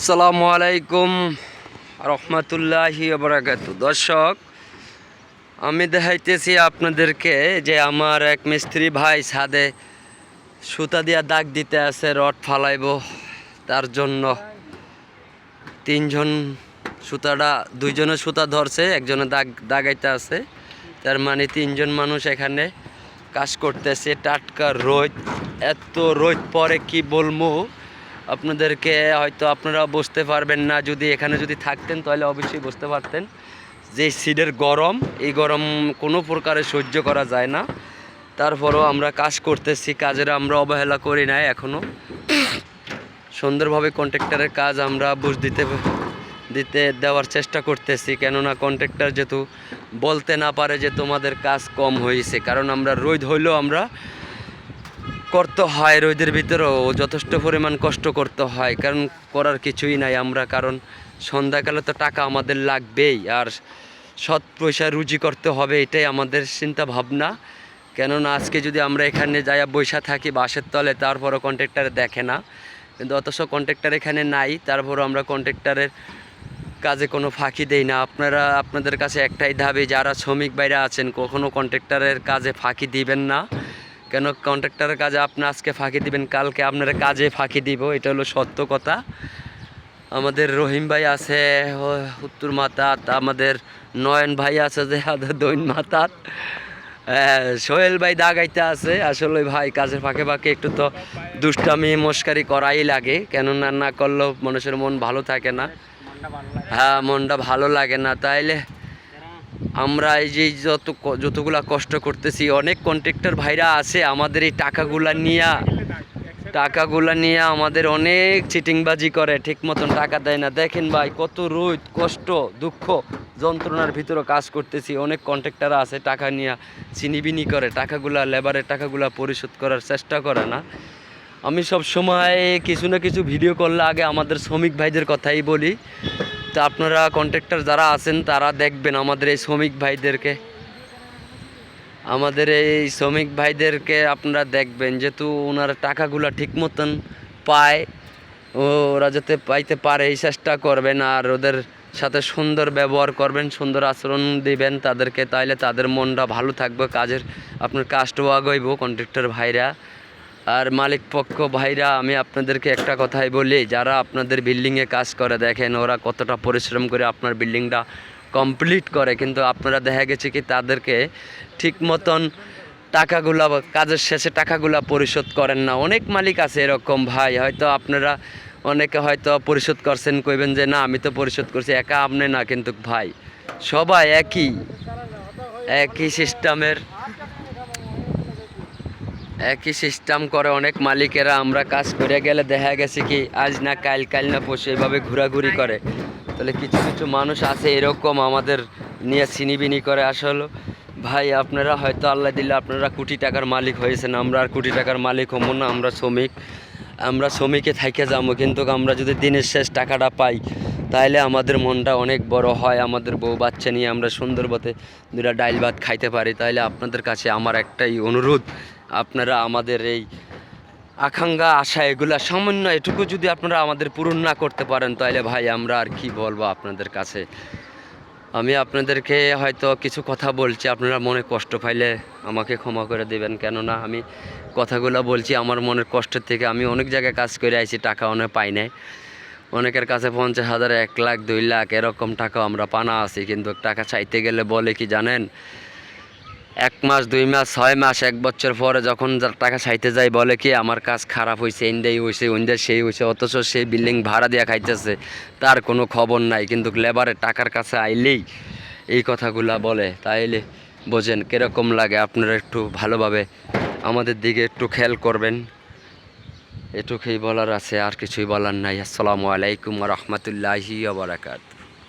আসসালামু আলাইকুম রহমতুল্লাহি বরাকাত দর্শক, আমি দেখাইতেছি আপনাদেরকে যে আমার এক মিস্ত্রি ভাই ছাদে সুতা দিয়া দাগ দিতে আছে, রড ফালাইব। তার জন্য তিনজন সুতাটা দুইজনে সুতা ধরছে, একজনে দাগ দাগাইতে আছে। তার মানে তিনজন মানুষ এখানে কাজ করতেছে। টাটকা রোদ, এত রোদ পরে কি বলব? আপনাদেরকে হয়তো আপনারা বুঝতে পারবেন না, যদি এখানে যদি থাকতেন তাহলে অবশ্যই বুঝতে পারতেন যে সিডের গরম, এই গরম কোনো প্রকারে সহ্য করা যায় না। তারপরও আমরা কাজ করতেছি, কাজের আমরা অবহেলা করি না এখনও সুন্দরভাবে কন্ট্রাক্টরের কাজ আমরা বুঝ দিতে দিতে দেওয়ার চেষ্টা করতেছি, কেননা কন্ট্রাক্টর যেহেতু বলতে না পারে যে তোমাদের কাজ কম হয়েছে, কারণ আমরা রোদ হইলেও আমরা করতে হয় রোদের ভিতরেও যথেষ্ট পরিমাণ কষ্ট করতে হয়, কারণ করার কিছুই নাই আমরা, কারণ সন্ধ্যাকালে তো টাকা আমাদের লাগবেই, আর সৎ পয়সা রুজি করতে হবে, এটাই আমাদের চিন্তা ভাবনা কেননা আজকে যদি আমরা এখানে যাইয়া বৈশা থাকি বাসের তলে, তারপরও কন্ট্রাক্টর দেখে না। কিন্তু অথচ কন্ট্রাক্টর এখানে নাই, তারপরও আমরা কন্ট্রাক্টরের কাজে কোনো ফাঁকি দেই না। আপনারা, আপনাদের কাছে একটাই দাবি, যারা শ্রমিক বাইরে আছেন, কখনো কন্ট্রাক্টরের কাজে ফাঁকি দিবেন না। কেন কন্ট্রাক্টরের কাজে আপনি আজকে ফাঁকি দিবেন কালকে আপনার কাজে ফাঁকি দিব এটা হলো সত্য কথা। আমাদের রহিম ভাই আছে উত্তর মাতাত আমাদের নয়ন ভাই আছে যে দৈন মাতাত। হ্যাঁ, সোহেল ভাই দাগাইতে আছে আসলে ভাই কাজের ফাঁকে ফাঁকে একটু তো দুষ্টামি মস্কারি করাই লাগে কেননা না করলেও মানুষের মন ভালো থাকে না। হ্যাঁ মনটা ভালো লাগে না তাইলে আমরা এই যে যত যতগুলা কষ্ট করতেছি, অনেক কন্ট্রাক্টর ভাইরা আছে আমাদের এই টাকাগুলা নিয়ে টাকাগুলা নিয়ে আমাদের অনেক চিটিংবাজি করে, ঠিক মতন টাকা দেয় না। দেখেন ভাই, কত রোদ, কষ্ট, দুঃখ, যন্ত্রণার ভিতরে কাজ করতেছি। অনেক কন্ট্রাক্টর আছে টাকা নিয়ে চিনিবিনি করে, টাকাগুলা লেবারের টাকাগুলা পরিশোধ করার চেষ্টা করে না। আমি সব সময় কিছু না কিছু ভিডিও করলে আগে আমাদের শ্রমিক ভাইদের কথাই বলি। তো আপনারা কন্ট্রাক্টর যারা আছেন, তারা দেখবেন আমাদের এই শ্রমিক ভাইদেরকে। আমাদের এই শ্রমিক ভাইদেরকে আপনারা দেখবেন, যেহেতু ওনারা টাকাগুলো ঠিক মতন পায়, ওরা যাতে পাইতে পারে, এই চেষ্টা করবেন আর ওদের সাথে সুন্দর ব্যবহার করবেন, সুন্দর আচরণ দিবেন তাদেরকে, তাইলে তাদের মনটা ভালো থাকবে, কাজের আপনার কাজটাও আগাইব কন্ট্রাক্টর ভাইরা। আর মালিক পক্ষ, ভাইরা, আমি আপনাদেরকে একটা কথাই বলি, যারা আপনাদের বিল্ডিংয়ে কাজ করে, দেখেন ওরা কতটা পরিশ্রম করে আপনার বিল্ডিংটা কমপ্লিট করে। কিন্তু আপনারা দেখা গেছে কি, তাদেরকে ঠিক মতন টাকাগুলা, কাজের শেষে টাকাগুলা পরিশোধ করেন না। অনেক মালিক আছে এরকম, ভাই, হয়তো আপনারা অনেকে হয়তো পরিশোধ করছেন, কইবেন যে, না, আমি তো পরিশোধ করছি, একা আপনি না, কিন্তু ভাই, সবাই একই একই সিস্টেমের একই সিস্টেম করে অনেক মালিকেরা, আমরা কাজ করে গেলে দেখা গেছে কি, আজ না কাল কাল না পশু এভাবে ঘোরাঘুরি করে। তাহলে কিছু কিছু মানুষ আছে এরকম আমাদের নিয়ে চিনিবিনি করে আসলে। ভাই, আপনারা হয়তো আল্লাহ দিলে আপনারা কোটি টাকার মালিক হয়েছেন, আমরা আর কোটি টাকার মালিক হব না, আমরা শ্রমিক। আমরা শ্রমিকে থাইকে যাব, কিন্তু আমরা যদি দিনের শেষ টাকাটা পাই তাহলে আমাদের মনটা অনেক বড় হয়। আমাদের বউ বাচ্চা নিয়ে আমরা সুন্দরবতে দুটা ডাইল ভাত খাইতে পারি তাহলে আপনাদের কাছে আমার একটাই অনুরোধ আপনারা আমাদের এই আকাঙ্ক্ষা, আশা এগুলা সামান্য এটুকু যদি আপনারা আমাদের পূরণ না করতে পারেন তাহলে ভাই আমরা আর কি বলব আপনাদের কাছে? আমি আপনাদেরকে হয়তো কিছু কথা বলছি, আপনারা মনে কষ্ট পাইলে আমাকে ক্ষমা করে দেবেন। কেননা আমি কথাগুলো বলছি, আমার মনের কষ্টের থেকে আমি অনেক জায়গায় কাজ করে আইছি, টাকা অনেক পাই নাই। অনেকের কাছে পঞ্চাশ হাজার, এক লাখ, দুই লাখ, এরকম টাকা আমরা পানা আছি, কিন্তু টাকা চাইতে গেলে বলে কি জানেন? এক মাস, দুই মাস, ছয় মাস, এক বছর পরে যখন টাকা চাইতে যায় বলে কি, আমার কাজ খারাপ হয়েছে ইন্ডাই হয়েছে ওইন্ডাই সেই হয়েছে অথচ সেই বিল্ডিং ভাড়া দেওয়া খাইতেছে, তার কোনো খবর নাই। কিন্তু লেবারের টাকার কাছে আইলেই এই কথাগুলা বলে। তাইলে বোঝেন কীরকম লাগে, আপনারা একটু ভালোভাবে আমাদের দিকে একটু খেয়াল করবেন। এটুকুই বলার আছে, আর কিছুই বলার নাই। আসসালামু আলাইকুম রহমতুল্লাহি বারাকাত